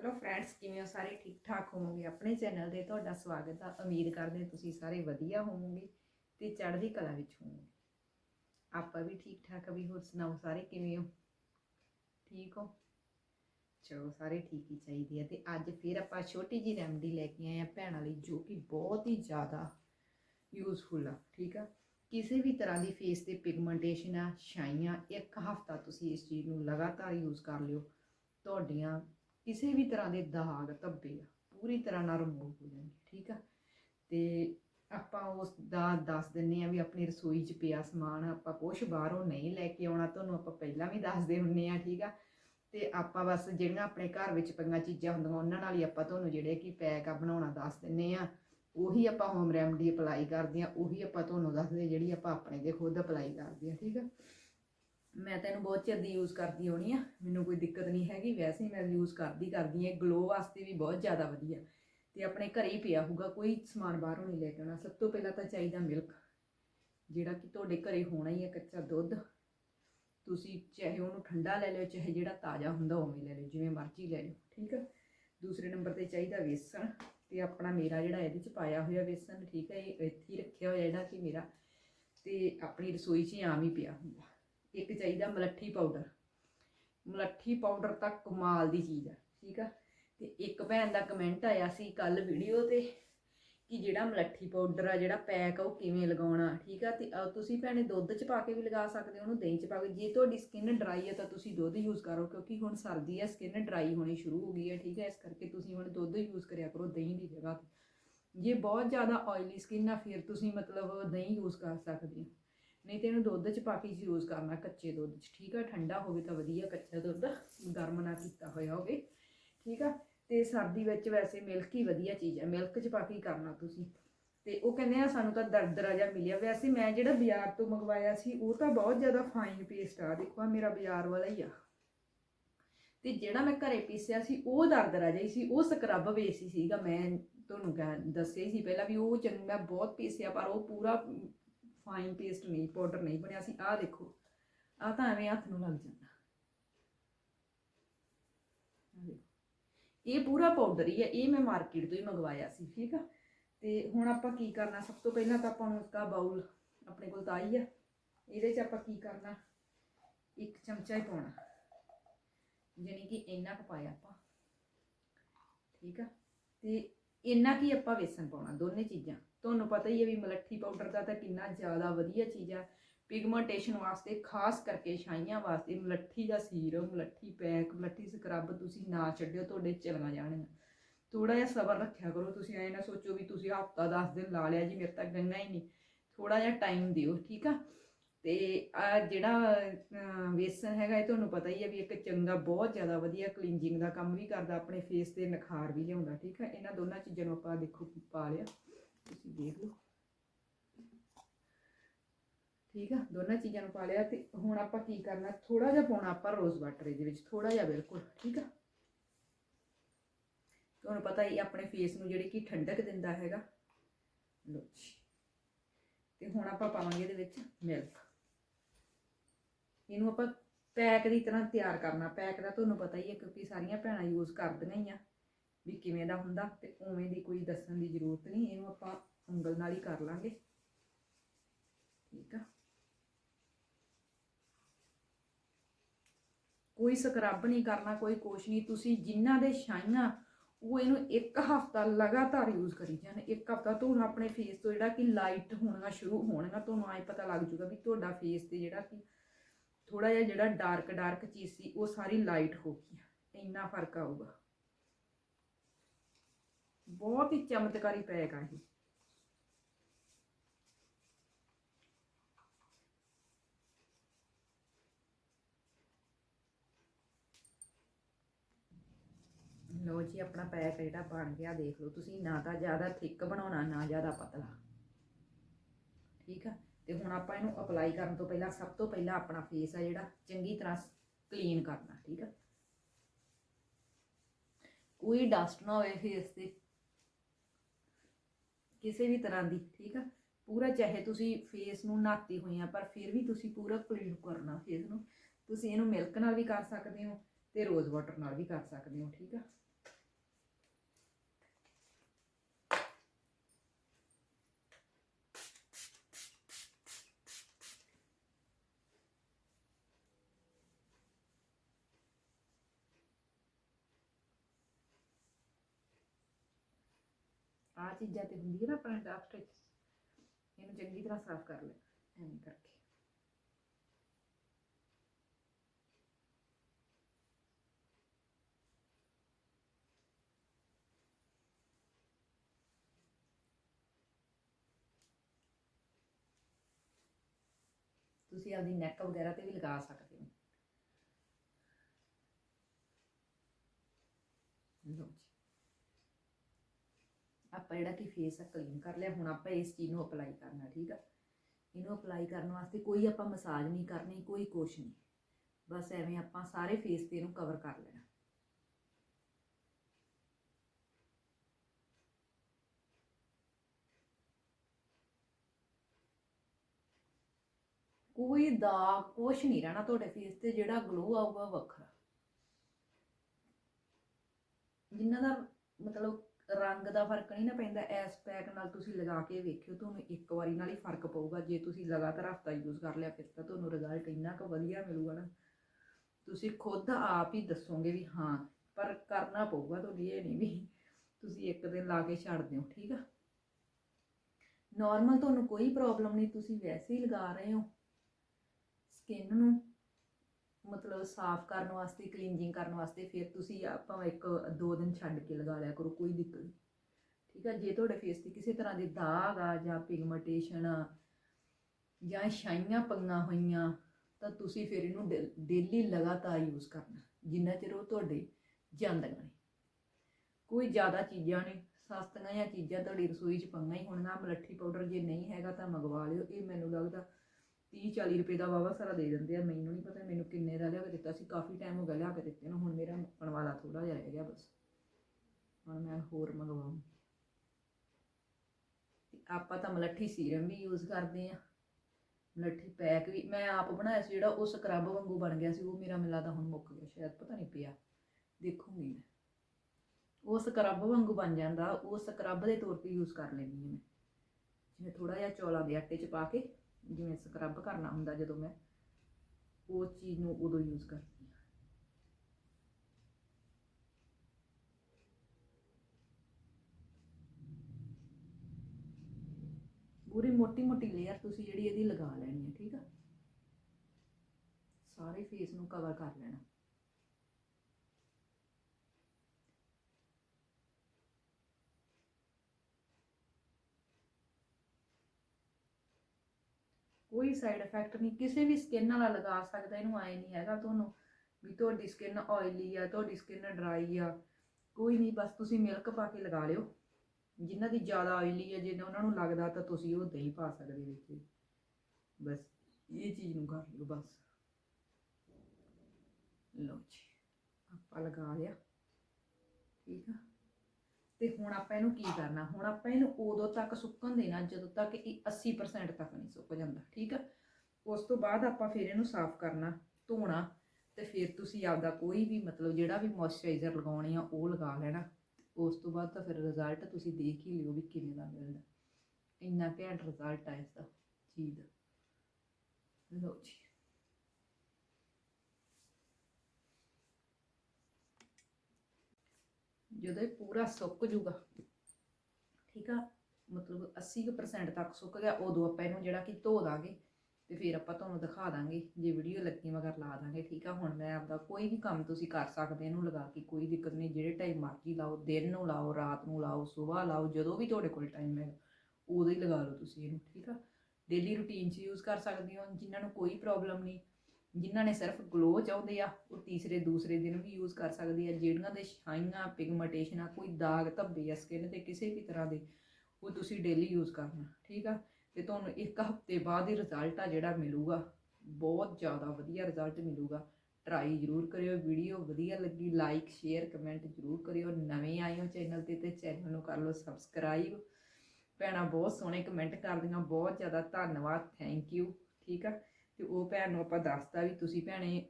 Hello friends, ਕਿਵੇਂ ਹੋ? ਸਾਰੇ ਠੀਕ ਠਾਕ ਹੋਵੋਗੇ? ਆਪਣੇ ਚੈਨਲ ਤੇ ਤੁਹਾਡਾ ਸਵਾਗਤ ਆ। ਉਮੀਦ ਕਰਦੇ ਹਾਂ ਤੁਸੀਂ ਸਾਰੇ ਵਧੀਆ ਹੋਵੋਗੇ ਤੇ ਚੜ੍ਹਦੀ ਕਲਾ ਵਿੱਚ ਹੋਵੋਗੇ। ਆਪਾਂ ਵੀ ਠੀਕ ਠਾਕ ਆ। ਵੀ ਹੋਰ ਸੁਣਾਓ ਸਾਰੇ, ਕਿਵੇਂ ਹੋ? ਠੀਕ ਹੋ? ਚਲੋ, ਸਾਰੇ ਠੀਕ ਹੀ ਚਾਹੀਦੇ ਆ। ਤੇ ਅੱਜ ਫਿਰ ਆਪਾਂ ਛੋਟੀ ਜੀ ਰੈਮਡੀ ਲੈ ਕੇ ਆਏ ਆ ਭੈਣਾਂ ਲਈ, ਜੋ ਕਿ ਬਹੁਤ ਹੀ ਜ਼ਿਆਦਾ ਯੂਜ਼ਫੁਲ ਆ। ਠੀਕ ਆ? ਕਿਸੇ ਵੀ ਤਰ੍ਹਾਂ ਦੀ ਫੇਸ ਤੇ ਪਿਗਮੈਂਟੇਸ਼ਨ ਆ, ਛਾਈਆਂ, ਇੱਕ ਹਫਤਾ ਤੁਸੀਂ ਇਸ ਚੀਜ਼ ਨੂੰ ਲਗਾਤਾਰ ਯੂਜ਼ ਕਰ ਲਿਓ। ਤੁਹਾਡੀਆਂ ਕਿਸੇ ਵੀ ਤਰ੍ਹਾਂ ਦੇ ਦਾਗ ਧੱਬੇ ਆ, ਪੂਰੀ ਤਰ੍ਹਾਂ ਨਾਲ ਰਿਮੂਵ ਹੋ ਜਾਣਗੇ, ਠੀਕ ਆ? ਤੇ ਆਪਾਂ ਉਸ ਦਾ ਦੱਸ ਦਿੰਨੇ ਆ ਵੀ ਆਪਣੀ ਰਸੋਈ 'ਚ ਪਿਆ ਸਮਾਨ ਆਪਾਂ ਕੁਛ ਬਾਹਰੋਂ ਨਹੀਂ ਲੈ ਕੇ ਆਉਣਾ, ਤੁਹਾਨੂੰ ਆਪਾਂ ਪਹਿਲਾਂ ਵੀ ਦੱਸਦੇ ਹੁੰਨੇ ਆ, ਠੀਕ ਆ? ਤੇ ਆਪਾਂ ਬਸ ਜਿਹੜੀਆਂ ਆਪਣੇ ਘਰ ਵਿੱਚ ਪਈਆਂ ਚੀਜ਼ਾਂ ਹੁੰਦੀਆਂ, ਉਹਨਾਂ ਨਾਲ ਹੀ ਆਪਾਂ ਤੁਹਾਨੂੰ ਜਿਹੜੇ ਕਿ ਪੈਕ ਆ ਬਣਾਉਣਾ ਦੱਸ ਦਿੰਨੇ ਆ। ਉਹੀ ਆਪਾਂ ਹੋਮ ਰੈਮਡੀ ਅਪਲਾਈ ਕਰਦੇ ਆ, ਉਹੀ ਆਪਾਂ ਤੁਹਾਨੂੰ ਦੱਸਦੇ ਜਿਹੜੀ ਆਪਾਂ ਆਪਣੇ ਦੇ ਖੁਦ ਅਪਲਾਈ ਕਰਦੇ ਆ, ਠੀਕ ਆ? ਮੈਂ ਤਾਂ ਇਹਨੂੰ ਬਹੁਤ ਚਿਰ ਦੀ ਯੂਜ਼ ਕਰਦੀ ਹੋਣੀ ਆ। ਮੈਨੂੰ ਕੋਈ ਦਿੱਕਤ ਨਹੀਂ ਹੈਗੀ। ਵੈਸੇ ਹੀ ਮੈਂ ਯੂਜ਼ ਕਰਦੀ ਕਰਦੀ ਆ। ਗਲੋ ਵਾਸਤੇ ਵੀ ਬਹੁਤ ਜ਼ਿਆਦਾ ਵਧੀਆ। ਤੇ ਆਪਣੇ ਘਰੇ ਹੀ ਪਿਆ ਹੋਊਗਾ। ਕੋਈ ਸਮਾਨ ਬਾਹਰੋਂ ਨਹੀਂ ਲੈ ਕੇ ਆਉਣਾ। ਸਭ ਤੋਂ ਪਹਿਲਾਂ ਤਾਂ ਚਾਹੀਦਾ ਮਿਲਕ ਜਿਹੜਾ ਕਿ ਤੁਹਾਡੇ ਘਰੇ ਹੋਣਾ ਹੀ ਹੈ ਕੱਚਾ ਦੁੱਧ। ਤੁਸੀਂ ਚਾਹੇ ਉਹਨੂੰ ਠੰਡਾ ਲੈ ਲਿਓ, ਚਾਹੇ ਜਿਹੜਾ ਤਾਜ਼ਾ ਹੁੰਦਾ ਉਵੇਂ ਲੈ ਲਿਓ, ਜਿਵੇਂ ਮਰਜ਼ੀ ਲੈ ਲਿਓ। ਠੀਕ ਹੈ ਦੂਸਰੇ ਨੰਬਰ ਤੇ ਚਾਹੀਦਾ ਵੇਸਣ। ਤੇ ਆਪਣਾ ਮੇਰਾ ਜਿਹੜਾ ਇਹਦੇ ਚ ਪਾਇਆ ਹੋਇਆ ਵੇਸਣ, ਠੀਕ ਹੈ ਇਹ ਇੱਥੇ ਹੀ ਰੱਖਿਆ ਹੋਇਆ ਜਿਹੜਾ ਕਿ ਮੇਰਾ। ਤੇ ਆਪਣੀ ਰਸੋਈ 'ਚ ਹੀ ਆਮ ਹੀ ਪਿਆ ਹੁੰਦਾ। ਇੱਕ ਚਾਹੀਦਾ ਮਲੱਠੀ ਪਾਊਡਰ ਮਲੱਠੀ ਪਾਊਡਰ ਤਾਂ ਕਮਾਲ ਦੀ ਚੀਜ਼ ਆ, ਠੀਕ ਆ? ਤੇ ਇੱਕ ਭੈਣ ਦਾ ਕਮੈਂਟ ਆਇਆ ਸੀ ਕੱਲ ਵੀਡੀਓ ਤੇ ਕਿ ਜਿਹੜਾ ਮਲੱਠੀ ਪਾਊਡਰ ਆ, ਜਿਹੜਾ ਪੈਕ ਆ, ਉਹ ਕਿਵੇਂ ਲਗਾਉਣਾ, ਠੀਕ ਆ? ਤੇ ਤੁਸੀਂ ਭੈਣੇ ਦੁੱਧ ਚ ਪਾ ਕੇ ਵੀ ਲਗਾ ਸਕਦੇ ਹੋ, ਉਹਨੂੰ ਦਹੀਂ ਚ ਪਾ ਕੇ। ਜੇ ਤੁਹਾਡੀ ਸਕਿਨ ਡਰਾਈ ਆ, ਤਾਂ ਤੁਸੀਂ ਦੁੱਧ ਯੂਜ਼ ਕਰੋ, ਕਿਉਂਕਿ ਹੁਣ ਸਰਦੀ ਆ ਸਕਿਨ ਡਰਾਈ ਹੋਣੀ ਸ਼ੁਰੂ ਹੋ ਗਈ ਹੈ ਠੀਕ ਹੈ ਇਸ ਕਰਕੇ ਤੁਸੀਂ ਹੁਣ ਦੁੱਧ ਯੂਜ਼ ਕਰਿਆ ਕਰੋ ਦਹੀਂ ਦੀ ਜਗ੍ਹਾ ਤੇ। ਜੇ ਬਹੁਤ ਜ਼ਿਆਦਾ ਆਇਲੀ ਸਕਿਨ ਆ, ਫਿਰ ਤੁਸੀਂ ਮਤਲਬ ਦਹੀਂ ਯੂਜ਼ ਕਰ ਸਕਦੇ ਹੋ। ਨਹੀਂ ਤੇ ਇਹਨੂੰ ਦੁੱਧ 'ਚ ਪਾ ਕੇ ਯੂਜ਼ ਕਰਨਾ, ਕੱਚੇ ਦੁੱਧ 'ਚ, ਠੀਕ ਆ? ਠੰਡਾ ਹੋਵੇ ਤਾਂ ਵਧੀਆ ਕੱਚਾ ਦੁੱਧ, ਗਰਮ ਨਾ ਕੀਤਾ ਹੋਇਆ ਹੋਵੇ, ਠੀਕ ਆ? ਤੇ ਸਰਦੀ ਵਿੱਚ ਵੈਸੇ ਮਿਲਕ ਹੀ ਵਧੀਆ ਚੀਜ਼ ਹੈ ਮਿਲਕ 'ਚ ਪਾ ਕੇ ਕਰਨਾ ਤੁਸੀਂ। ਤੇ ਉਹ ਕਹਿੰਦੇ ਆ, ਸਾਨੂੰ ਤਾਂ ਦਰਦਰਾ ਜਿਹਾ ਮਿਲਿਆ। ਵੈਸੇ ਮੈਂ ਜਿਹੜਾ ਬਾਜ਼ਾਰ ਤੋਂ ਮੰਗਵਾਇਆ ਸੀ, ਉਹ ਤਾਂ ਬਹੁਤ ਜ਼ਿਆਦਾ ਫਾਈਨ ਪੇਸਟ ਆ, ਦੇਖੋ ਆ ਮੇਰਾ ਬਾਜ਼ਾਰ ਵਾਲਾ ਹੀ ਆ। ਤੇ ਜਿਹੜਾ ਮੈਂ ਘਰੇ ਪੀਸਿਆ ਸੀ, ਉਹ ਦਰਦਰਾ ਜਿਹਾ ਹੀ ਸੀ, ਉਹ ਸਕਰਬ ਵੇਸੀ ਸੀਗਾ। ਮੈਂ ਤੁਹਾਨੂੰ ਕਹਿ ਦੱਸਿਆ ਹੀ ਸੀ ਪਹਿਲਾਂ ਵੀ ਉਹ ਚੰਗਾ ਬਹੁਤ ਪੀਸਿਆ, ਪਰ ਉਹ ਪੂਰਾ ਫਾਈਨ ਪੇਸਟ ਨਹੀਂ ਪਾਊਡਰ ਨਹੀਂ ਬਣਿਆ ਸੀ। ਆਹ ਦੇਖੋ, ਆਹ ਤਾਂ ਐਵੇਂ ਹੱਥ ਨੂੰ ਲੱਗ ਜਾਂਦਾ। ਇਹ ਪੂਰਾ ਪਾਊਡਰ ਹੀ ਹੈ, ਇਹ ਮੈਂ ਮਾਰਕੀਟ ਤੋਂ ਹੀ ਮੰਗਵਾਇਆ ਸੀ, ਠੀਕ ਆ? ਤੇ ਹੁਣ ਆਪਾਂ ਕੀ ਕਰਨਾ? ਸਭ ਤੋਂ ਪਹਿਲਾਂ ਤਾਂ ਆਪਾਂ ਨੂੰ ਇਸਦਾ ਬਾਉਲ ਆਪਣੇ ਕੋਲ ਤਾਂ ਆਈ ਆ। ਇਹਦੇ 'ਚ ਆਪਾਂ ਕੀ ਕਰਨਾ? ਇੱਕ ਚਮਚਾ ਹੀ ਪਾਉਣਾ। ਯਾਨੀ ਕਿ ਇੰਨਾ ਕੁ ਪਾਇਆ ਆਪਾਂ। ਠੀਕ ਆ? ਤੇ ਇੰਨਾ ਕੀ ਆਪਾਂ ਵੇਸਣ ਪਾਉਣਾ, ਦੋਨੇ ਚੀਜ਼ਾਂ। ਤੁਹਾਨੂੰ ਪਤਾ ਹੀ ਹੈ ਵੀ ਮਲੱਠੀ ਪਾਊਡਰ ਦਾ ਤਾਂ ਕਿੰਨਾ ਜ਼ਿਆਦਾ ਵਧੀਆ ਚੀਜ਼ ਆ। ਪਿਗਮੈਂਟੇਸ਼ਨ ਵਾਸਤੇ, ਖਾਸ ਕਰਕੇ ਛਾਈਆਂ ਵਾਸਤੇ, ਮਲੱਠੀ ਦਾ ਸੀਰਮ ਮਲੱਠੀ ਪੈਕ ਮਲੱਠੀ ਸਕਰਬ ਤੁਸੀਂ ਨਾ ਛੱਡਿਓ, ਤੁਹਾਡੇ ਚਲੀਆਂ ਜਾਣਗੀਆਂ। ਥੋੜਾ ਜਿਹਾ ਸਬਰ ਰੱਖਿਆ ਕਰੋ, ਤੁਸੀਂ ਐ ਨਾ ਸੋਚੋ ਵੀ ਤੁਸੀਂ ਹਫਤਾ 10 ਦਿਨ ਲਾ ਲਿਆ ਜੀ, ਮੇਰੇ ਤੱਕ ਗੰਗਾ ਹੀ ਨਹੀਂ। ਥੋੜਾ ਜਿਹਾ ਟਾਈਮ ਦਿਓ, ਠੀਕ ਆ? ਤੇ ਆ ਜਿਹੜਾ ਵੇਸਨ ਹੈਗਾ ਇਹ ਤੁਹਾਨੂੰ ਪਤਾ ਹੀ ਹੈ ਵੀ ਇੱਕ ਚੰਗਾ, ਬਹੁਤ ਜ਼ਿਆਦਾ ਵਧੀਆ ਕਲੀਨਜਿੰਗ ਦਾ ਕੰਮ ਵੀ ਕਰਦਾ, ਆਪਣੇ ਫੇਸ ਤੇ ਨਿਖਾਰ ਵੀ ਲਿਆਉਂਦਾ, ਠੀਕ ਆ? ਇਹਨਾਂ ਦੋਨਾਂ ਚੀਜ਼ਾਂ ਨੂੰ ਆਪਾਂ ਦੇਖੋ, ਪਾ ਲਿਆ। ਤੁਸੀਂ ਦੇਖ ਲਓ। ਠੀਕ ਆ, ਦੋਨਾਂ ਚੀਜ਼ਾਂ ਨੂੰ ਪਾ ਲਿਆ ਤੇ ਹੁਣ ਆਪਾਂ ਕੀ ਕਰਨਾ ਥੋੜਾ ਜਿਹਾ ਪਾਉਣਾ ਆਪਾਂ ਰੋਜ਼ ਵਾਟਰ ਇਹਦੇ ਵਿੱਚ ਥੋੜਾ ਜਿਹਾ ਬਿਲਕੁਲ, ਠੀਕ ਆ? ਤੁਹਾਨੂੰ ਪਤਾ ਹੀ ਆਪਣੇ ਫੇਸ ਨੂੰ ਜਿਹੜੀ ਕਿ ਠੰਡਕ ਦਿੰਦਾ ਹੈਗਾ। ਲੋ ਜੀ। ਤੇ ਹੁਣ ਆਪਾਂ ਪਾਵਾਂਗੇ ਇਹਦੇ ਵਿੱਚ ਮਿਲਕ ਇਹਨੂੰ ਆਪਾਂ ਪੈਕ ਦੀ ਤਰ੍ਹਾਂ ਤਿਆਰ ਕਰਨਾ ਪੈਕ ਦਾ ਤੁਹਾਨੂੰ ਪਤਾ ਹੀ ਹੈ ਕਿਉਂਕਿ ਸਾਰੀਆਂ ਭੈਣਾਂ ਯੂਜ਼ ਕਰਦੀਆਂ ਹੀ ਆ। ਵੀ ਕਿਵੇਂ ਦਾ ਹੁੰਦਾ ਤੇ ਉਵੇਂ ਦੀ ਕੋਈ ਦੱਸਣ ਦੀ ਜ਼ਰੂਰਤ ਨਹੀਂ, ਇਹਨੂੰ ਆਪਾਂ ਉਂਗਲ ਨਾਲ ਹੀ ਕਰ ਲਾਂਗੇ। ਠੀਕ ਆ। ਕੋਈ ਸਕਰਬ ਨਹੀਂ ਕਰਨਾ, ਕੋਈ ਕੁਛ ਨਹੀਂ, ਤੁਸੀਂ ਜਿਨ੍ਹਾਂ ਦੇ ਛਾਈਆਂ ਉਹ ਇਹਨੂੰ ਇੱਕ ਹਫਤਾ ਲਗਾਤਾਰ ਯੂਜ਼ ਕਰੀ ਜਾਣ। ਇੱਕ ਹਫਤਾ ਤੁਹਾਨੂੰ ਆਪਣੇ ਫੇਸ ਤੋਂ ਜਿਹੜਾ ਕਿ ਲਾਈਟ ਹੋਣਾ ਸ਼ੁਰੂ ਹੋਣਗਾ, ਤੁਹਾਨੂੰ ਆਏ ਪਤਾ ਲੱਗ ਜੂਗਾ ਵੀ ਤੁਹਾਡਾ ਫੇਸ ਤੇ ਜਿਹੜਾ ਕਿ ਥੋੜਾ ਜਿਹਾ ਜਿਹੜਾ ਡਾਰਕ ਡਾਰਕ ਚੀਜ਼ ਸੀ, ਉਹ ਸਾਰੀ ਲਾਈਟ ਹੋ ਗਈ ਇੰਨਾ ਫ਼ਰਕ ਆਊਗਾ। ਬਹੁਤ ਹੀ ਚਮਤਕਾਰੀ ਪੈਕ ਆ ਇਹ। ਲੋ ਜੀ, ਆਪਣਾ ਪੈਕ ਜਿਹੜਾ ਬਣ ਗਿਆ, ਦੇਖ ਲਓ ਤੁਸੀਂ, ਨਾ ਤਾਂ ਜ਼ਿਆਦਾ ਥਿਕ ਬਣਾਉਣਾ, ਨਾ ਜ਼ਿਆਦਾ ਪਤਲਾ। ਠੀਕ ਆ? ਤੇ ਹੁਣ ਆਪਾਂ ਇਹਨੂੰ ਅਪਲਾਈ ਕਰਨ ਤੋਂ ਪਹਿਲਾਂ, ਸਭ ਤੋਂ ਪਹਿਲਾਂ ਆਪਣਾ ਫੇਸ ਆ ਜਿਹੜਾ, ਚੰਗੀ ਤਰ੍ਹਾਂ ਕਲੀਨ ਕਰਨਾ, ਠੀਕ ਆ? ਕੋਈ ਡਸਟ ਨਾ ਹੋਵੇ ਫੇਸ ਤੇ। ਕਿਸੇ ਵੀ ਤਰ੍ਹਾਂ ਦੀ, ਠੀਕ ਆ? ਪੂਰਾ ਚਾਹੇ ਤੁਸੀਂ ਫੇਸ ਨੂੰ ਨਹਾਤੀ ਹੋਈਆਂ ਪਰ ਫਿਰ ਵੀ ਤੁਸੀਂ ਪੂਰਾ ਕਲੀਨ ਕਰਨਾ ਫੇਸ ਨੂੰ। ਤੁਸੀਂ ਇਹਨੂੰ ਮਿਲਕ ਨਾਲ ਵੀ ਕਰ ਸਕਦੇ ਹੋ ਤੇ ਰੋਜ਼ ਵਾਟਰ ਨਾਲ ਵੀ ਕਰ ਸਕਦੇ ਹੋ, ਠੀਕ ਆ? ਆ ਚੀਜ਼ਾਂ ਤੇ ਹੁੰਦੀ ਹੈ ਨਾ ਆਪਣਾ ਡਸਟ ਇਹਨੂੰ ਚੰਗੀ ਤਰ੍ਹਾਂ ਸਾਫ਼ ਕਰ ਲੈ, ਐਵੇਂ ਕਰਕੇ। ਤੁਸੀਂ ਆਪਦੀ ਨੈਕ ਵਗੈਰਾ ਤੇ ਵੀ ਲਗਾ ਸਕਦੇ ਹੋ ਲਓ ਜੀ ਆਪਾਂ ਜਿਹੜਾ ਕਿ ਫੇਸ ਆ ਕਲੀਨ ਕਰ ਲਿਆ, ਹੁਣ ਆਪਾਂ ਇਸ ਚੀਜ਼ ਨੂੰ ਅਪਲਾਈ ਕਰਨਾ, ਠੀਕ ਆ? ਇਹਨੂੰ ਅਪਲਾਈ ਕਰਨ ਵਾਸਤੇ ਕੋਈ ਆਪਾਂ ਮਸਾਜ ਨਹੀਂ ਕਰਨੀ, ਕੋਈ ਕੁਛ ਨਹੀਂ। ਬਸ ਐਵੇਂ ਆਪਾਂ ਸਾਰੇ ਫੇਸ ਤੇ ਇਹਨੂੰ ਕਵਰ ਕਰ ਲੈਣਾ। ਕੋਈ ਦਾਗ ਕੁਛ ਨਹੀਂ ਰਹਿਣਾ ਤੁਹਾਡੇ ਫੇਸ ਤੇ, ਜਿਹੜਾ ਗਲੋ ਆਊਗਾ ਵੱਖਰਾ। ਜਿਨ੍ਹਾਂ ਦਾ ਮਤਲਬ ਰੰਗ ਦਾ ਫ਼ਰਕ ਨਹੀਂ ਨਾ ਪੈਂਦਾ ਐਸ ਪੈਕ ਨਾਲ ਤੁਸੀਂ ਲਗਾ ਕੇ ਵੇਖਿਓ, ਤੁਹਾਨੂੰ ਇੱਕ ਵਾਰੀ ਨਾਲ ਹੀ ਫ਼ਰਕ ਪਊਗਾ। ਜੇ ਤੁਸੀਂ ਲਗਾਤਾਰ ਹਫਤਾ ਯੂਜ਼ ਕਰ ਲਿਆ, ਫਿਰ ਤਾਂ ਤੁਹਾਨੂੰ ਰਿਜ਼ਲਟ ਇੰਨਾ ਕੁ ਵਧੀਆ ਮਿਲੂਗਾ ਨਾ। ਤੁਸੀਂ ਖੁਦ ਆਪ ਹੀ ਦੱਸੋਗੇ ਵੀ ਹਾਂ, ਪਰ ਕਰਨਾ ਪਊਗਾ ਤੁਹਾਨੂੰ ਇਹ ਨਹੀਂ ਵੀ ਤੁਸੀਂ ਇੱਕ ਦਿਨ ਲਾ ਕੇ ਛੱਡ ਦਿਓ, ਠੀਕ ਆ? ਨਾਰਮਲ ਤੁਹਾਨੂੰ ਕੋਈ ਪ੍ਰੋਬਲਮ ਨਹੀਂ, ਤੁਸੀਂ ਵੈਸੇ ਹੀ ਲਗਾ ਰਹੇ ਹੋ। ਸਕਿਨ ਨੂੰ ਮਤਲਬ ਸਾਫ਼ ਕਰਨ ਵਾਸਤੇ ਕਲੀਨਜਿੰਗ ਕਰਨ ਵਾਸਤੇ ਫਿਰ ਤੁਸੀਂ ਆਪਾਂ ਇੱਕ ਦੋ ਦਿਨ ਛੱਡ ਕੇ ਲਗਾ ਲਿਆ ਕਰੋ, ਕੋਈ ਦਿੱਕਤ ਨਹੀਂ। ਠੀਕ ਆ, ਜੇ ਤੁਹਾਡੇ ਫੇਸ ਤੇ ਕਿਸੇ ਤਰ੍ਹਾਂ ਦੇ ਦਾਗ ਆ ਜਾਂ ਪਿਗਮੈਂਟੇਸ਼ਨ ਆ ਜਾਂ ਛਾਈਆਂ ਪੰਗਾਂ ਹੋਈਆਂ, ਤਾਂ ਤੁਸੀਂ ਫਿਰ ਇਹਨੂੰ ਡੇਲੀ ਲਗਾਤਾਰ ਯੂਜ਼ ਕਰਨਾ, ਜਿੰਨਾ ਚਿਰ ਉਹ ਤੁਹਾਡੇ ਜਾਂਦੀਆਂ ਨੇ। ਕੋਈ ਜ਼ਿਆਦਾ ਚੀਜ਼ਾਂ ਨੇ ਸਸਤੀਆਂ ਜਾਂ ਚੀਜ਼ਾਂ ਤੁਹਾਡੀ ਰਸੋਈ 'ਚ ਪੰਗਾਂ ਹੀ ਹੋਣਗੀਆਂ ਮਲੱਠੀ ਪਾਊਡਰ ਜੇ ਨਹੀਂ ਹੈਗਾ ਤਾਂ ਮੰਗਵਾ ਲਿਓ, ਇਹ ਮੈਨੂੰ ਲੱਗਦਾ 30 40 ਰੁਪਏ ਦਾ ਵਾਵਾ ਸਾਰਾ ਦੇ ਦਿੰਦੇ ਆ, ਮੈਨੂੰ ਨਹੀਂ ਪਤਾ ਮੈਨੂੰ ਕਿੰਨੇ ਦਾ ਲਿਆ ਕੇ ਦਿੱਤਾ ਸੀ, ਕਾਫੀ ਟਾਈਮ ਹੋ ਗਿਆ ਲਿਆ ਕੇ ਦਿੱਤੇ ਨੂੰ, ਹੁਣ ਮੇਰਾ ਮੁੱਕਣ ਵਾਲਾ ਥੋੜਾ ਜਿਹਾ ਰਹਿ ਗਿਆ ਬਸ। ਹੁਣ ਮੈਂ ਹੋਰ ਮੰਗਵਾਉਂ ਆਪਾਂ ਤਾਂ ਮਲੱਠੀ ਸੀਰਮ ਵੀ ਯੂਜ਼ ਕਰਦੇ ਆ। ਮਲੱਠੀ ਪੈਕ ਵੀ, ਮੈਂ ਆਪ ਬਣਾਇਆ ਸੀ ਜਿਹੜਾ ਉਹ ਸਕਰਬ ਵਾਂਗੂ ਬਣ ਗਿਆ ਸੀ, ਉਹ ਮੇਰਾ ਮੈਨੂੰ ਤਾਂ ਹੁਣ ਮੁੱਕ ਗਿਆ, ਸ਼ਾਇਦ ਪਤਾ ਨਹੀਂ ਪਿਆ। ਦੇਖੂੰਗੀ ਮੈਂ। ਉਹ ਸਕਰਬ ਵਾਂਗੂ ਬਣ ਜਾਂਦਾ, ਉਹ ਸਕਰਬ ਦੇ ਤੌਰ ਤੇ ਯੂਜ਼ ਕਰ ਲੈਂਦੀ ਹਾਂ ਮੈਂ। ਜਿਵੇਂ ਥੋੜਾ ਜਿਹਾ ਚੌਲਾਂ ਦੇ ਆਟੇ 'ਚ ਪਾ ਕੇ ਜਿਵੇਂ ਸਕਰਬ ਕਰਨਾ ਹੁੰਦਾ ਜਦੋਂ ਮੈਂ, ਉਹ ਚੀਜ਼ ਨੂੰ ਉਦੋਂ ਯੂਜ਼ ਕਰਦੀ ਹਾਂ। ਪੂਰੀ ਮੋਟੀ ਮੋਟੀ ਲੇਅਰ ਤੁਸੀਂ ਜਿਹੜੀ ਇਹਦੀ ਲਗਾ ਲੈਣੀ ਹੈ, ਠੀਕ ਆ? ਸਾਰੇ ਫੇਸ ਨੂੰ ਕਵਰ ਕਰ ਲੈਣਾ। ਕੋਈ ਸਾਈਡ ਇਫੈਕਟ ਨਹੀਂ, ਕਿਸੇ ਵੀ ਸਕਿਨ ਵਾਲਾ ਲਗਾ ਸਕਦਾ, ਇਹਨੂੰ ਆਏ ਨਹੀਂ ਹੈਗਾ ਤੁਹਾਨੂੰ ਵੀ ਤੁਹਾਡੀ ਸਕਿਨ ਆਇਲੀ ਆ, ਤੁਹਾਡੀ ਸਕਿਨ ਡਰਾਈ ਆ, ਕੋਈ ਨਹੀਂ, ਬਸ ਤੁਸੀਂ ਮਿਲਕ ਪਾ ਕੇ ਲਗਾ ਲਿਓ। ਜਿਨ੍ਹਾਂ ਦੀ ਜ਼ਿਆਦਾ ਆਇਲੀ ਹੈ ਜੇ ਉਹਨਾਂ ਨੂੰ ਲੱਗਦਾ ਤਾਂ ਤੁਸੀਂ ਉਹ ਦਹੀਂ ਪਾ ਸਕਦੇ ਵਿੱਚ ਬਸ, ਇਹ ਚੀਜ਼ ਨੂੰ ਕਰ ਲਿਓ ਬਸ। ਲਓ ਜੀ, ਆਪਾਂ ਲਗਾ ਲਿਆ। ਠੀਕ ਆ? ਤੇ ਹੁਣ ਆਪਾਂ ਇਹਨੂੰ ਕੀ ਕਰਨਾ? ਹੁਣ ਆਪਾਂ ਇਹਨੂੰ ਉਦੋਂ ਤੱਕ ਸੁੱਕਣ ਦੇਣਾ, ਜਦੋਂ ਤੱਕ ਇਹ 80% ਤੱਕ ਨਹੀਂ ਸੁੱਕ ਜਾਂਦਾ, ਠੀਕ ਆ? ਉਸ ਤੋਂ ਬਾਅਦ ਆਪਾਂ ਫਿਰ ਇਹਨੂੰ ਸਾਫ਼ ਕਰਨਾ, ਧੋਣਾ ਤੇ ਫਿਰ ਤੁਸੀਂ ਆਪਦਾ ਕੋਈ ਵੀ ਮਤਲਬ ਜਿਹੜਾ ਵੀ ਮੋਇਸਚਰਾਈਜ਼ਰ ਲਗਾਉਣੀ ਆ, ਉਹ ਲਗਾ ਲੈਣਾ। ਉਸ ਤੋਂ ਬਾਅਦ ਤਾਂ ਫਿਰ ਰਿਜ਼ਲਟ ਤੁਸੀਂ ਦੇਖ ਹੀ ਲਿਓ ਵੀ ਕਿਵੇਂ ਦਾ ਮਿਲਦਾ। ਇੰਨਾ ਘੈਂਟ ਰਿਜ਼ਲਟ ਆ ਇਸ ਦਾ, ਚੀਜ਼ ਦਾ। ਲਓ ਜੀ। ਜਦੋਂ ਇਹ ਪੂਰਾ ਸੁੱਕ ਜੂਗਾ, ਠੀਕ ਆ, ਮਤਲਬ 80% ਤੱਕ ਸੁੱਕ ਗਿਆ, ਉਦੋਂ ਆਪਾਂ ਇਹਨੂੰ ਜਿਹੜਾ ਕਿ ਧੋ ਦਾਂਗੇ ਤੇ ਫਿਰ ਆਪਾਂ ਤੁਹਾਨੂੰ ਦਿਖਾ ਦਾਂਗੇ, ਜੇ ਵੀਡੀਓ ਲੱਗੀ ਮਗਰ ਲਾ ਦਾਂਗੇ, ਠੀਕ ਆ, ਹੁਣ ਮੈਂ ਆਪਦਾ ਕੋਈ ਵੀ ਕੰਮ ਤੁਸੀਂ ਕਰ ਸਕਦੇ ਇਹਨੂੰ ਲਗਾ ਕੇ ਕੋਈ ਦਿੱਕਤ ਨਹੀਂ, ਜਿਹੜੇ ਟਾਈਮ ਮਰਜ਼ੀ ਲਾਓ, ਦਿਨ ਨੂੰ ਲਾਓ, ਰਾਤ ਨੂੰ ਲਾਓ ਸਵੇਰ ਲਾਓ, ਜਦੋਂ ਵੀ ਤੁਹਾਡੇ ਕੋਲ ਟਾਈਮ ਹੈ ਉਦੋਂ ਹੀ ਲਗਾ ਲਓ ਤੁਸੀਂ ਇਹਨੂੰ, ਠੀਕ ਆ। ਡੇਲੀ ਰੂਟੀਨ 'ਚ ਯੂਜ਼ ਕਰ ਸਕਦੇ ਹੋ, ਜਿਨ੍ਹਾਂ ਨੂੰ ਕੋਈ ਪ੍ਰੋਬਲਮ ਨਹੀਂ ਜਿਨ੍ਹਾਂ ਨੇ ਸਿਰਫ ਗਲੋ ਚਾਹੁੰਦੇ ਆ, ਉਹ ਤੀਸਰੇ, ਦੂਸਰੇ ਦਿਨ ਵੀ ਯੂਜ਼ ਕਰ ਸਕਦੇ ਆ। ਜਿਹੜੀਆਂ ਦੇ ਛਾਈਆਂ ਪਿਗਮੈਂਟੇਸ਼ਨ ਆ, ਕੋਈ ਦਾਗ ਧੱਬੇ ਆ ਸਕਿਨ ਤੇ ਕਿਸੇ ਵੀ ਤਰ੍ਹਾਂ ਦੇ, ਉਹ ਤੁਸੀਂ ਡੇਲੀ ਯੂਜ਼ ਕਰਨਾ, ਠੀਕ ਆ? ਤੇ ਤੁਹਾਨੂੰ ਇੱਕ ਹਫ਼ਤੇ ਬਾਅਦ ਹੀ ਰਿਜ਼ਲਟ ਆ ਜਿਹੜਾ ਮਿਲੂਗਾ। ਬਹੁਤ ਜ਼ਿਆਦਾ ਵਧੀਆ ਰਿਜ਼ਲਟ ਮਿਲੂਗਾ। ਟਰਾਈ ਜ਼ਰੂਰ ਕਰਿਓ ਵੀਡੀਓ ਵਧੀਆ ਲੱਗੀ ਲਾਈਕ ਸ਼ੇਅਰ ਕਮੈਂਟ ਜ਼ਰੂਰ ਕਰਿਓ। ਨਵੇਂ ਆਏ ਹੋ ਚੈਨਲ ਤੇ ਤੇ ਚੈਨਲ ਨੂੰ ਕਰ ਲਓ ਸਬਸਕ੍ਰਾਈਬ ਭੈਣਾਂ, ਬਹੁਤ ਸੋਹਣੇ ਕਮੈਂਟ ਕਰਦੀਆਂ, ਬਹੁਤ ਜ਼ਿਆਦਾ ਧੰਨਵਾਦ ਥੈਂਕ ਯੂ ਠੀਕ ਆ? ਤੇ ਉਹ ਭੈਣ ਨੂੰ ਆਪਾਂ ਦੱਸਤਾ ਵੀ ਤੁਸੀਂ ਭੈਣੇ,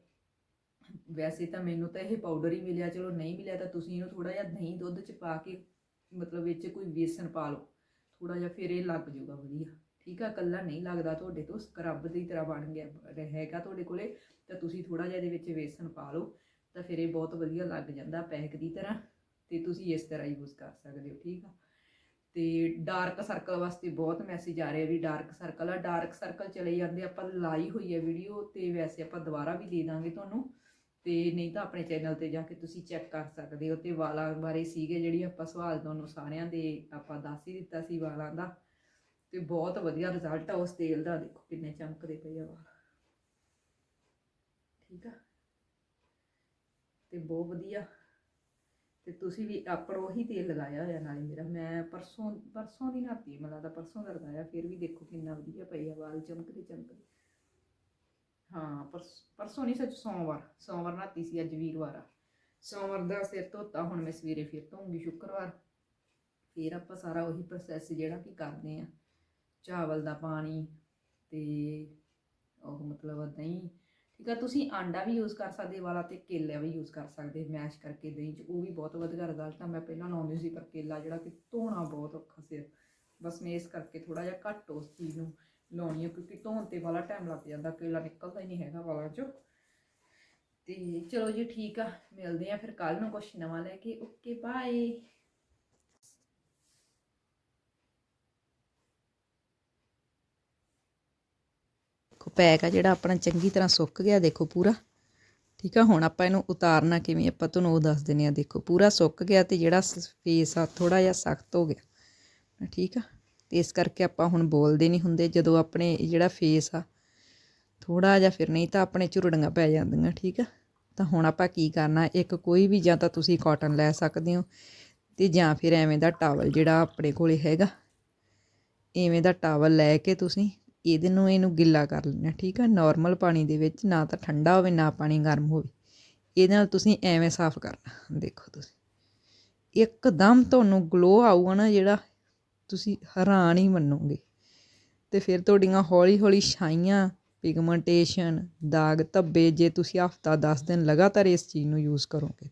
ਵੈਸੇ ਤਾਂ ਮੈਨੂੰ ਤਾਂ ਇਹ ਪਾਊਡਰ ਹੀ ਮਿਲਿਆ, ਚਲੋ ਨਹੀਂ ਮਿਲਿਆ ਤਾਂ ਤੁਸੀਂ ਇਹਨੂੰ ਥੋੜਾ ਜਿਹਾ ਦਹੀਂ ਦੁੱਧ ਚ ਪਾ ਕੇ ਮਤਲਬ ਵਿੱਚ ਕੋਈ ਵੇਸਣ ਪਾ ਲਓ ਥੋੜਾ ਜਿਹਾ ਫਿਰ ਇਹ ਲੱਗ ਜਾਊਗਾ ਵਧੀਆ। ਠੀਕ ਆ ਕੱਲਾ ਨਹੀਂ ਲੱਗਦਾ ਤੁਹਾਡੇ ਤੋਂ ਸਕਰਬ ਦੀ ਤਰ੍ਹਾਂ ਬਣ ਗਿਆ, ਰਹੇਗਾ ਤੁਹਾਡੇ ਕੋਲੇ, ਤਾਂ ਤੁਸੀਂ ਥੋੜਾ ਜਿਹਾ ਇਹਦੇ ਵਿੱਚ ਵੇਸਣ ਪਾ ਲਓ, ਤਾਂ ਫਿਰ ਇਹ ਬਹੁਤ ਵਧੀਆ ਲੱਗ ਜਾਂਦਾ ਪੈਕ ਦੀ ਤਰ੍ਹਾਂ, ਤੇ ਤੁਸੀਂ ਇਸ ਤਰ੍ਹਾਂ ਯੂਜ਼ ਕਰ ਸਕਦੇ ਹੋ, ਠੀਕ ਆ। ਤੇ ਡਾਰਕ ਸਰਕਲ ਵਾਸਤੇ ਬਹੁਤ ਮੈਸੇਜ ਆ ਰਿਹਾ ਵੀ ਡਾਰਕ ਸਰਕਲ ਆ। ਡਾਰਕ ਸਰਕਲ ਚਲੇ ਜਾਂਦੇ ਆਪਾਂ, ਲਾਈ ਹੋਈ ਹੈ ਵੀਡੀਓ ਤੇ ਵੈਸੇ ਆਪਾਂ ਦੁਬਾਰਾ ਵੀ ਦੇ ਦਾਂਗੇ ਤੁਹਾਨੂੰ। ਤੇ ਨਹੀਂ ਤਾਂ ਆਪਣੇ ਚੈਨਲ ਤੇ ਜਾ ਕੇ ਤੁਸੀਂ ਚੈੱਕ ਕਰ ਸਕਦੇ ਹੋ ਤੇ ਵਾਲਾਂ ਬਾਰੇ ਸੀਗੇ ਜਿਹੜੀ ਆਪਾਂ ਸਵਾਲ ਤੁਹਾਨੂੰ ਸਾਰਿਆਂ ਦੇ ਆਪਾਂ ਦੱਸ ਹੀ ਦਿੱਤਾ ਸੀ ਵਾਲਾਂ ਦਾ। ਤੇ ਬਹੁਤ ਵਧੀਆ ਰਿਜ਼ਲਟ ਆ ਉਸ ਤੇਲ ਦਾ। ਦੇਖੋ ਕਿੰਨੇ ਚਮਕਦੇ ਪਏ ਆ ਵਾਲ। ਠੀਕ ਆ? ਤੇ ਬਹੁਤ ਵਧੀਆ। ਤੇ ਤੁਸੀਂ ਵੀ ਆਪਰ ਉਹੀ ਤੇਲ ਲਗਾਇਆ ਹੋਇਆ ਨਾਲੇ ਮੇਰਾ। ਮੈਂ ਪਰਸੋਂ ਪਰਸੋਂ ਦੀ ਨਾਤੀ ਮੈਨੂੰ ਲੱਗਦਾ ਪਰਸੋਂ ਦਾ ਲਗਾਇਆ, ਫਿਰ ਵੀ ਦੇਖੋ ਕਿੰਨਾ ਵਧੀਆ ਪਈ ਆ ਵਾਲ, ਚਮਕਦੇ ਚਮਕਦੇ। ਹਾਂ, ਪਰਸ- ਪਰਸੋਂ ਨਹੀਂ, ਸੱਚ ਸੋਮਵਾਰ ਸੋਮਵਾਰ ਨਾਤੀ ਸੀ ਅੱਜ ਵੀਰਵਾਰ ਆ। ਸੋਮਵਾਰ ਦਾ ਸਿਰ ਧੋਤਾ, ਹੁਣ ਮੈਂ ਸਵੇਰੇ ਫਿਰ ਧੋਉਂਗੀ ਸ਼ੁੱਕਰਵਾਰ। ਫਿਰ ਆਪਾਂ ਸਾਰਾ ਉਹੀ ਪ੍ਰੋਸੈਸ ਜਿਹੜਾ ਕਿ ਕਰਦੇ ਆ, ਚਾਵਲ ਦਾ ਪਾਣੀ ਤੇ ਉਹ ਮਤਲਬ ਦਹੀਂ ਠੀਕ ਆ, ਤੁਸੀਂ ਆਂਡਾ ਵੀ ਯੂਜ਼ ਕਰ ਸਕਦੇ, ਵਾਲਾ ਤੇ ਕੇਲਾ ਵੀ ਯੂਜ਼ ਕਰ ਸਕਦੇ ਮੈਸ਼ ਕਰਕੇ ਦਹੀਂ 'ਚ, ਉਹ ਵੀ ਬਹੁਤ ਵਧੀਆ ਰਿਜ਼ਲਟ ਆ। ਮੈਂ ਪਹਿਲਾਂ ਲਾਉਂਦੀ ਸੀ, ਪਰ ਕੇਲਾ ਜਿਹੜਾ ਕਿ ਧੋਣਾ ਬਹੁਤ ਔਖਾ ਸੀ। ਬਸ ਮੈਂ ਇਸ ਕਰਕੇ ਥੋੜਾ ਜਿਹਾ ਘੱਟ ਉਸ ਚੀਜ਼ ਨੂੰ ਲਾਉਣੀ ਆ, ਕਿਉਂਕਿ ਧੋਣ ਤੇ ਵਾਲਾ ਟਾਈਮ ਲੱਗ ਜਾਂਦਾ, ਕੇਲਾ ਨਿਕਲਦਾ ਹੀ ਨਹੀਂ ਹੈਗਾ ਵਾਲਾਂ 'ਚੋਂ। ਤੇ ਚਲੋ ਜੀ, ਠੀਕ ਆ, ਮਿਲਦੇ ਆ ਫਿਰ ਕੱਲ ਨੂੰ ਕੁਛ ਨਵਾਂ ਲੈ ਕੇ। ਓਕੇ ਬਾਏ ਦੇਖੋ ਪੈਕ ਆ ਜਿਹੜਾ ਆਪਣਾ ਚੰਗੀ ਤਰ੍ਹਾਂ ਸੁੱਕ ਗਿਆ, ਦੇਖੋ ਪੂਰਾ। ਠੀਕ ਆ, ਹੁਣ ਆਪਾਂ ਇਹਨੂੰ ਉਤਾਰਨਾ ਕਿਵੇਂ, ਆਪਾਂ ਤੁਹਾਨੂੰ ਉਹ ਦੱਸ ਦਿੰਨੇ ਆ, ਦੇਖੋ, ਪੂਰਾ ਸੁੱਕ ਗਿਆ ਤੇ ਜਿਹੜਾ ਫੇਸ ਆ ਥੋੜਾ ਜਿਹਾ ਸਖਤ ਹੋ ਗਿਆ। ਠੀਕ ਆ, ਤੇ ਇਸ ਕਰਕੇ ਆਪਾਂ ਹੁਣ ਬੋਲਦੇ ਨਹੀਂ ਹੁੰਦੇ, ਜਦੋਂ ਆਪਣੇ ਜਿਹੜਾ ਫੇਸ ਆ ਥੋੜਾ ਜਿਹਾ ਫਿਰ ਨਹੀਂ ਤਾਂ ਆਪਣੇ ਝੁਰੜੀਆਂ ਪੈ ਜਾਂਦੀਆਂ, ਠੀਕ ਆ। ਤਾਂ ਹੁਣ ਆਪਾਂ ਕੀ ਕਰਨਾ, ਇੱਕ ਕੋਈ ਵੀ ਜਾਂ ਤਾਂ ਤੁਸੀਂ ਕਾਟਨ ਲੈ ਸਕਦੇ ਹੋ, ਤੇ ਜਾਂ ਫਿਰ ਐਵੇਂ ਦਾ ਟਾਵਲ ਜਿਹੜਾ ਆਪਣੇ ਕੋਲੇ ਹੈਗਾ, ਐਵੇਂ ਦਾ ਟਾਵਲ ਲੈ ਕੇ ਤੁਸੀਂ ਇਹਦੇ ਨੂੰ ਇਹਨੂੰ ਗਿੱਲਾ ਕਰ ਲੈਣਾ ਠੀਕ ਆ? ਨੋਰਮਲ ਪਾਣੀ ਦੇ ਵਿੱਚ ਨਾ ਤਾਂ ਠੰਡਾ ਹੋਵੇ, ਨਾ ਪਾਣੀ ਗਰਮ ਹੋਵੇ। ਇਹਦੇ ਨਾਲ ਤੁਸੀਂ ਐਵੇਂ ਸਾਫ਼ ਕਰਨਾ, ਦੇਖੋ ਤੁਸੀਂ। ਇੱਕਦਮ ਤੁਹਾਨੂੰ ਗਲੋ ਆਊਗਾ ਨਾ ਜਿਹੜਾ ਤੁਸੀਂ ਹੈਰਾਨ ਹੀ ਮੰਨੋਗੇ। ਤੇ ਫਿਰ ਤੁਹਾਡੀਆਂ ਹੌਲੀ ਹੌਲੀ ਛਾਈਆਂ ਪਿਗਮੈਂਟੇਸ਼ਨ ਦਾਗ ਧੱਬੇ, ਜੇ ਤੁਸੀਂ ਹਫਤਾ 10 ਦਿਨ ਲਗਾਤਾਰ ਇਸ ਚੀਜ਼ ਨੂੰ ਯੂਜ਼ ਕਰੋਗੇ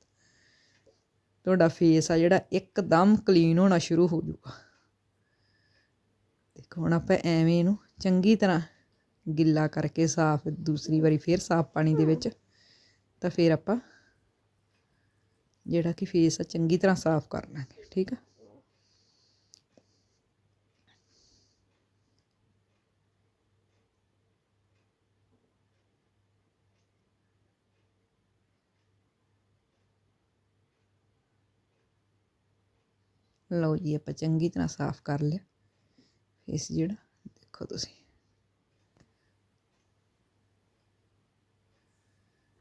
ਤੁਹਾਡਾ ਫੇਸ ਆ ਜਿਹੜਾ ਇੱਕਦਮ ਕਲੀਨ ਹੋਣਾ ਸ਼ੁਰੂ ਹੋ ਜਾਊਗਾ। ਦੇਖੋ ਹੁਣ ਆਪਾਂ ਐਵੇਂ ਇਹਨੂੰ ਚੰਗੀ ਤਰ੍ਹਾਂ ਗਿੱਲਾ ਕਰਕੇ ਸਾਫ਼, ਦੂਸਰੀ ਵਾਰੀ ਫਿਰ ਸਾਫ਼ ਪਾਣੀ ਦੇ ਵਿੱਚ, ਤਾਂ ਫਿਰ ਆਪਾਂ ਜਿਹੜਾ ਕਿ ਫੇਸ ਆ ਚੰਗੀ ਤਰ੍ਹਾਂ ਸਾਫ਼ ਕਰ ਲਾਂਗੇ, ਠੀਕ ਆ? ਲਓ ਜੀ, ਆਪਾਂ ਚੰਗੀ ਤਰ੍ਹਾਂ ਸਾਫ਼ ਕਰ ਲਿਆ ਫੇਸ ਜਿਹੜਾ। ਦੇਖੋ ਤੁਸੀਂ।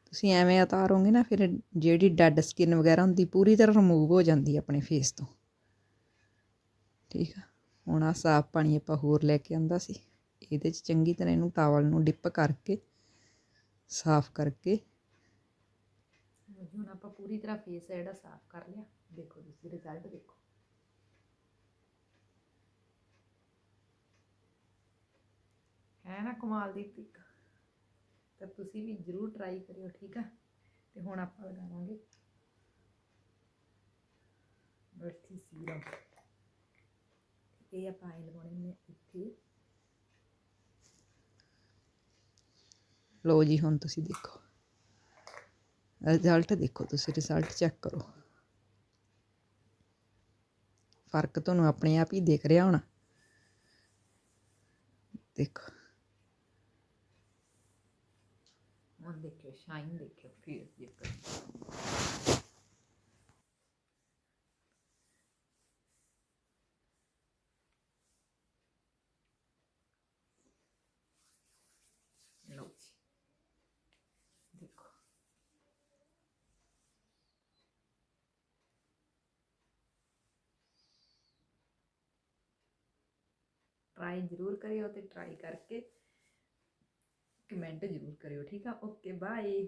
ਤੁਸੀਂ ਐਵੇਂ ਉਤਾਰੋਗੇ ਨਾ, ਫਿਰ ਜਿਹੜੀ ਡੈਡ ਸਕਿਨ ਵਗੈਰਾ ਹੁੰਦੀ, ਪੂਰੀ ਤਰ੍ਹਾਂ ਰਿਮੂਵ ਹੋ ਜਾਂਦੀ ਆਪਣੇ ਫੇਸ ਤੋਂ। ਠੀਕ ਆ? ਹੁਣ ਆ ਸਾਫ਼ ਪਾਣੀ ਆਪਾਂ ਹੋਰ ਲੈ ਕੇ ਆਂਦਾ ਸੀ। ਇਹਦੇ 'ਚ ਚੰਗੀ ਤਰ੍ਹਾਂ ਇਹਨੂੰ ਟਾਵਲ ਨੂੰ ਡਿਪ ਕਰਕੇ, ਸਾਫ਼ ਕਰਕੇ। ਹੁਣ ਆਪਾਂ ਪੂਰੀ ਤਰ੍ਹਾਂ ਫੇਸ ਜਿਹੜਾ ਸਾਫ਼ ਕਰ ਲਿਆ। ਦੇਖੋ ਤੁਸੀਂ ਰਿਜ਼ਲਟ ਦੇਖੋ। ਹੈ ਨਾ ਕਮਾਲ ਦੀ ਪਿਕ ਤਾਂ ਤੁਸੀਂ ਵੀ ਜਰੂਰ ਟਰਾਈ ਕਰਿਓ, ਠੀਕ ਆ? ਤੇ ਹੁਣ ਆਪਾਂ ਲਗਾਵਾਂਗੇ ਬਰਥੀ ਸੀਰਮ ਇਹ ਆਪਾਂ ਆਇਲ ਲਗਾਉਣੇ ਨੇ ਇੱਥੇ। ਲੋ ਜੀ, ਹੁਣ ਤੁਸੀਂ ਦੇਖੋ। ਰਿਜ਼ਲਟ ਦੇਖੋ ਤੁਸੀਂ ਰਿਜ਼ਲਟ ਚੈੱਕ ਕਰੋ। ਫ਼ਰਕ ਤੁਹਾਨੂੰ ਆਪਣੇ ਆਪ ਹੀ ਦਿਖ ਰਿਹਾ ਹੋਣਾ। ਦੇਖੋ। ਹੁਣ ਦੇਖਿਓ ਸ਼ਾਈਨ ਦੇਖਿਓ ਫੇਸ ਦੇਖੋ ਲਓ ਜੀ ਦੇਖੋ ਟਰਾਈ ਜ਼ਰੂਰ ਕਰਿਓ ਤੇ ਟਰਾਈ ਕਰਕੇ ਕਮੈਂਟ ਜ਼ਰੂਰ ਕਰਿਓ ਠੀਕ ਆ? Okay bye